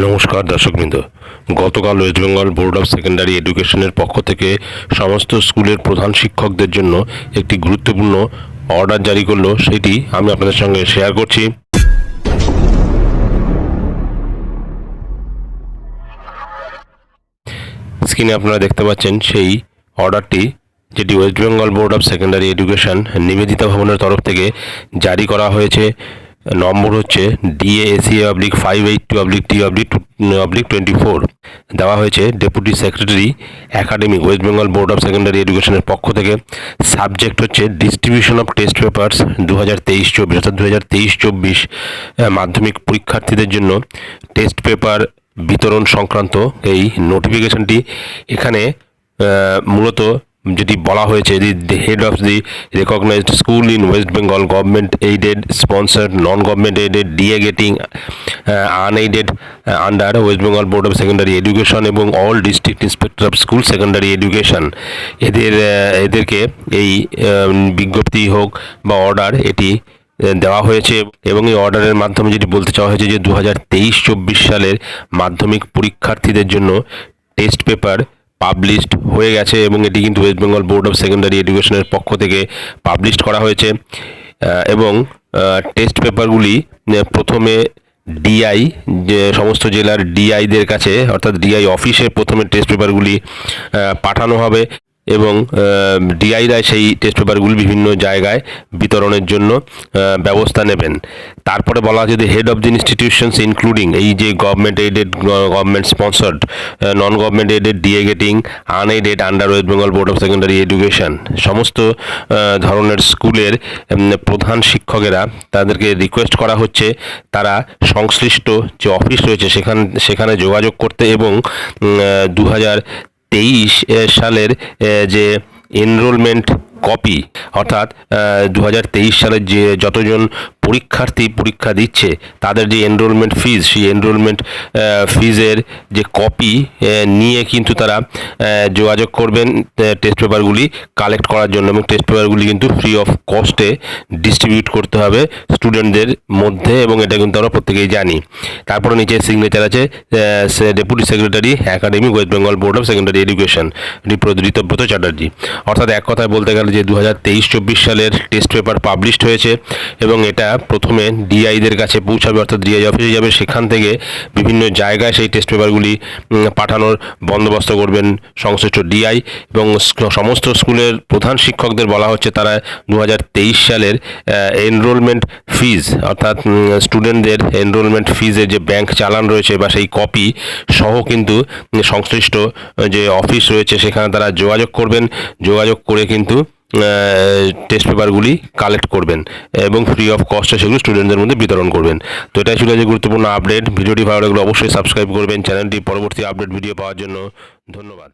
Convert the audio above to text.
নমস্কার দর্শকবৃন্দ। গতকাল West Bengal board of secondary এডুকেশনের পক্ষ থেকে সমস্ত স্কুলের প্রধান শিক্ষকদের জন্য একটি গুরুত্বপূর্ণ অর্ডার জারি করল। সেটি আমি আপনাদের সঙ্গে শেয়ার করছি। স্ক্রিনে আপনারা দেখতে পাচ্ছেন সেই অর্ডারটি, যেটি West Bengal board of secondary education Nivedita ভবনের তরফ থেকে জারি করা হয়েছে। নম্বর হচ্ছে DAAC oblique five eight two oblique T oblique oblique twenty four দেওয়া হয়েছে deputy secretary academic West Bengal board of secondary এডুকেশনের পক্ষ থেকে। সাবজেক্ট হচ্ছে ডিস্ট্রিবিউশন অফ টেস্ট পেপার্স দু হাজার তেইশ চব্বিশ, অর্থাৎ দু হাজার তেইশ চব্বিশ মাধ্যমিক পরীক্ষার্থীদের জন্য টেস্ট পেপার বিতরণ সংক্রান্ত এই নোটিফিকেশনটি এখানে মূলত যেটি বলা হয়েছে the head of the recognized school in West Bengal government aided sponsored non government aided DA getting unaided under West Bengal board of secondary education এবং all district inspector of school secondary education এদের এদেরকে এই বিজ্ঞপ্তি হোক বা order এটি দেওয়া হয়েছে এবং এই অর্ডারের মাধ্যমে যেটি বলতে চাওয়া হয়েছে যে দু হাজার তেইশ চব্বিশ সালের মাধ্যমিক পরীক্ষার্থীদের জন্য টেস্ট পেপার পাবলিশড হয়ে গেছে এবং এটি কিন্তু West Bengal board of secondary এডুকেশনের পক্ষ থেকে পাবলিশড করা হয়েছে। এবং টেস্ট পেপারগুলি প্রথমে ডিআই যে সমস্ত জেলার ডিআইদের কাছে, অর্থাৎ ডিআই অফিসে প্রথমে টেস্ট পেপারগুলি পাঠানো হবে। এবং ডিআইরা সেই টেস্ট পেপারগুলি বিভিন্ন জায়গায় বিতরণের জন্য ব্যবস্থা নেবেন। তারপরে বলা আছে যে head of the institutions including এই যে government aided government sponsored non government aided DA getting unaided under West Bengal board of secondary education সমস্ত ধরনের স্কুলের প্রধান শিক্ষকেরা তাদেরকে রিকোয়েস্ট করা হচ্ছে। তারা সংশ্লিষ্ট যে অফিস রয়েছে সেখান, সেখানে যোগাযোগ করতে এবং দু হাজার তেইশ সালের যে এনরোলমেন্ট কপি অর্থাৎ দু হাজার তেইশ সালের যে যতজন পরীক্ষার্থী পরীক্ষা দিচ্ছে, তাদের যে এনরোলমেন্ট ফিজ সেই এনরোলমেন্ট ফিজের যে কপি নিয়ে কিন্তু তারা যোগাযোগ করবেন টেস্ট পেপারগুলি কালেক্ট করার জন্য এবং টেস্ট পেপারগুলি কিন্তু ফ্রি অফ কস্টে ডিস্ট্রিবিউট করতে হবে স্টুডেন্টদের মধ্যে এবং এটা কিন্তু আমরা প্রত্যেকেই জানি। তারপরে নিচে সিগনেচার আছে deputy secretary academy West Bengal board of secondary education Ritabrata Chatterjee অর্থাৎ এক কথায় বলতে গেলে যে দু হাজার তেইশ চব্বিশ সালের টেস্ট পেপার পাবলিশড হয়েছে এবং এটা প্রথমে ডিআইদের কাছে পৌঁছাবে, অর্থাৎ ডিআই অফিসে যাবে। সেখান থেকে বিভিন্ন জায়গায় সেই টেস্ট পেপারগুলি পাঠানোর বন্দোবস্ত করবেন সংশ্লিষ্ট ডিআই এবং সমস্ত স্কুলের প্রধান শিক্ষকদের বলা হচ্ছে তারা দু হাজার তেইশ সালের এনরোলমেন্ট ফিজ অর্থাৎ স্টুডেন্টদের এনরোলমেন্ট ফিজের যে ব্যাংক চালান রয়েছে বা সেই কপি সহ কিন্তু সংশ্লিষ্ট যে অফিস রয়েছে, সেখানে তারা যোগাযোগ করবেন। যোগাযোগ করে কিন্তু টেস্ট পেপারগুলি কালেক্ট করবেন এবং ফ্রি অফ কস্টে সেগুলো স্টুডেন্টদের মধ্যে বিতরণ করবেন। তো এটাই ছিল যে গুরুত্বপূর্ণ আপডেট ভিডিওটি ভালো লাগলে অবশ্যই সাবস্ক্রাইব করবেন। চ্যানেলটি পরবর্তী আপডেট ভিডিও পাওয়ার জন্য ধন্যবাদ।